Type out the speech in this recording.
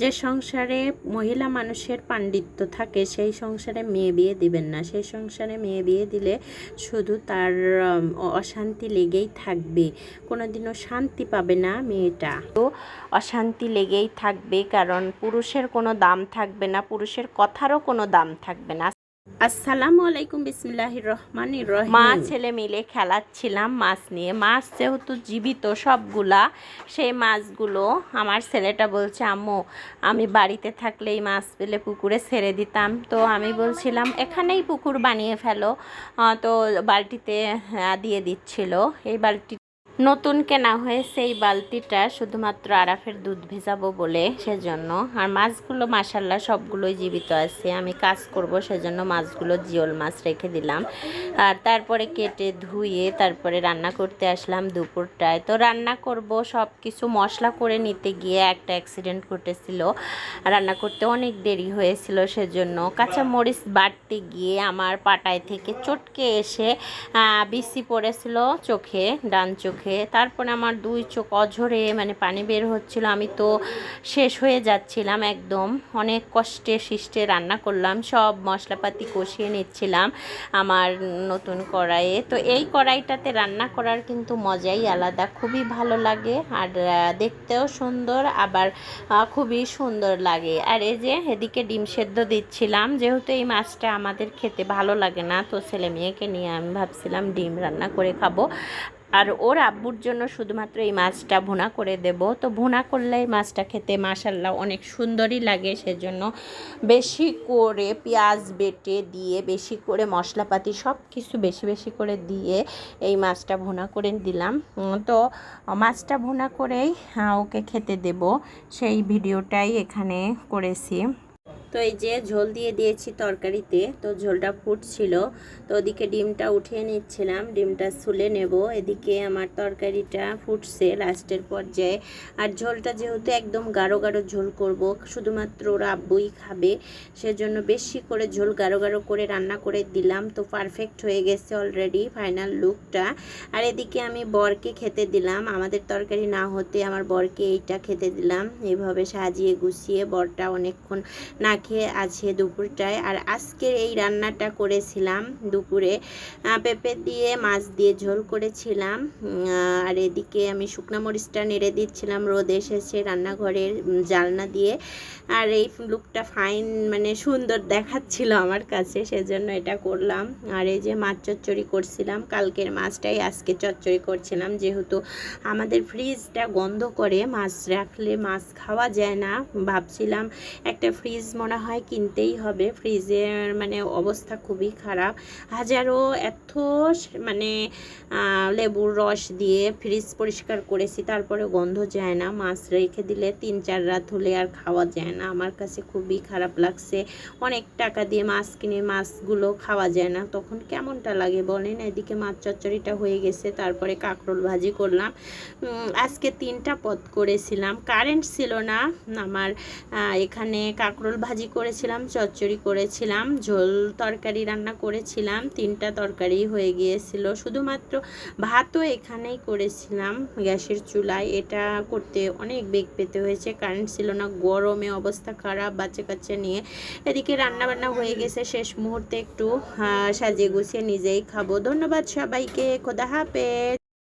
যে সংসারে মহিলা মানুষের পাণ্ডিত্য থাকে, সেই সংসারে মেয়ে বিয়ে দিবেন না। সেই সংসারে মেয়ে বিয়ে দিলে শুধু তার অশান্তি লেগেই থাকবে। কোনোদিনও শান্তি পাবে না মেয়েটা। তো অশান্তি লেগেই থাকবে, কারণ পুরুষের কোনো দাম থাকবে না, পুরুষের কথারও কোনো দাম থাকবে না। আসসালামু আলাইকুম, বিসমিল্লাহির রহমানির রহিম। মা, ছেলে মিলে খেলাচ্ছিলাম মাছ নিয়ে। মাছ যেহেতু জীবিত সবগুলা, সেই মাছগুলো আমার ছেলেটা বলছে, আম্মু, আমি বাড়িতে থাকলে এই মাছ পেলে পুকুরে ছেড়ে দিতাম। তো আমি বলছিলাম, এখানেই পুকুর বানিয়ে ফেলো। তো বালতিতে দিয়ে দিচ্ছিল। এই বালতি নতুন কেনা হয়েছে এই বালতিটা, শুধুমাত্র আরাফের দুধ ভেজাবো বলে সেজন্য। আর মাছগুলো মাসাল্লাহ সবগুলোই জীবিত আছে। আমি কাজ করব সেজন্য মাছগুলো জিওল মাছ রেখে দিলাম। আর তারপরে কেটে ধুয়ে তারপরে রান্না করতে আসলাম দুপুরটায়। তো রান্না করব সব কিছু মশলা করে নিতে গিয়ে একটা অ্যাক্সিডেন্ট ঘটেছিল। রান্না করতে অনেক দেরি হয়েছিল সেজন্য। কাঁচা মরিচ বাটতে গিয়ে আমার পাটায় থেকে চটকে এসে বিসি পড়েছিল চোখে, ডান চোখে। তারপরে আমার দুই চোখ অঝরে মানে পানি বের হচ্ছিল। আমি তো শেষ হয়ে যাচ্ছিলাম একদম। অনেক কষ্টে শিষ্টে রান্না করলাম, সব মশলাপাতি কষিয়ে নিচ্ছিলাম আমার নতুন কড়াইয়ে। তো এই কড়াইটাতে রান্না করার কিন্তু মজাই আলাদা, খুবই ভালো লাগে আর দেখতেও সুন্দর, আবার খুবই সুন্দর লাগে। আর এই যে এদিকে ডিম সেদ্ধ দিচ্ছিলাম, যেহেতু এই মাছটা আমাদের খেতে ভালো লাগে না, তো ছেলে মেয়েকে নিয়ে আমি ভাবছিলাম ডিম রান্না করে খাব। আর ওর আব্বুর জন্য শুধুমাত্র এই মাছটা ভুনা করে দেব। তো ভুনা করলে এই মাছটা খেতে মাসাল্লাহ অনেক সুন্দরই লাগে। সেজন্য বেশি করে পেঁয়াজ বেটে দিয়ে, বেশি করে মশলাপাতি সব কিছু বেশি বেশি করে দিয়ে এই মাছটা ভুনা করে দিলাম। তো মাছটা ভুনা করেই ওকে খেতে দেব। সেই ভিডিওটাই এখানে করেছি। তো এই যে ঝোল দিয়ে দিয়েছি তরকারিতে, তো ঝোলটা ফুটছিল, তো ওদিকে ডিমটা উঠিয়ে নিচ্ছিলাম, ডিমটা ছুলে নেব, এদিকে আমার তরকারিটা ফুটছে লাস্টের পর্যায়ে। আর ঝোলটা যেহেতু একদম গাঢ় গাঢ় ঝোল করব, শুধুমাত্র ওরা আব্বুই খাবে, সেজন্য বেশি করে ঝোল গাঢ় গাঢ় করে রান্না করে দিলাম, তো পারফেক্ট হয়ে গেছে অলরেডি ফাইনাল লুকটা আর এদিকে আমি বরকে খেতে দিলাম, আমাদের তরকারি না হতে আমার বরকে এইটা খেতে দিলাম, এভাবে সাজিয়ে গুছিয়ে বরটা অনেকক্ষণ না খেয়ে আছে দুপুরটায়। আর আজকের এই রান্নাটা করেছিলাম দুপুরে। পেঁপে দিয়ে, মাছ দিয়ে ঝোল করেছিলাম। আর এদিকে আমি শুকনো মরিচটা নেড়ে দিচ্ছিলাম। রোদ এসেছে রান্নাঘরের জালনা দিয়ে। আর এই লুকটা ফাইন মানে সুন্দর দেখাচ্ছিল আমার কাছে, সেজন্য এটা করলাম। আর এই যে মাছ চচ্চড়ি করছিলাম, কালকের মাছটাই আজকে চচ্চড়ি করছিলাম। যেহেতু আমাদের ফ্রিজটা গন্ধ করে, মাছ রাখলে মাছ খাওয়া যায় না। ভাবছিলাম একটা ফ্রিজ মনে হয় কিনতেই হবে। ফ্রিজের মানে অবস্থা খুবই খারাপ। হাজারো এত মানে লেবুর রস দিয়ে ফ্রিজ পরিষ্কার করেছি তারপরে গন্ধ যায় না। মাছ রেখে দিলে তিন চার রাত হলে আর খাওয়া যায় না। আমার কাছে খুবই খারাপ লাগছে। অনেক টাকা দিয়ে মাছ কিনে মাছগুলো খাওয়া যায় না। তখন কেমনটা লাগে বলেন? এদিকে মাছ চচ্চড়িটা হয়ে গেছে, তারপরে কাঁকরোল ভাজি করলাম। আজকে তিনটা পদ করেছিলাম। কারেন্ট ছিল না। আমার এখানে কাঁকরোল ভাজি করেছিলাম, চচ্চড়ি করেছিলাম, ঝোল তরকারি রান্না করেছিলাম, তিনটা তরকারি হয়ে গিয়েছিল। শুধুমাত্র ভাতও এখানেই করেছিলাম গ্যাসের চুলায়। এটা করতে অনেক বেগ পেতে হয়েছে, কারেন্ট ছিল না, গরমে অবস্থা খারাপ, বাচ্চা কাচ্চা নিয়ে। এদিকে রান্না বান্না হয়ে গেছে, শেষ মুহূর্তে একটু সাজিয়ে গুছিয়ে নিজেই খাব। ধন্যবাদ সবাইকে, খোদা হাফেজ।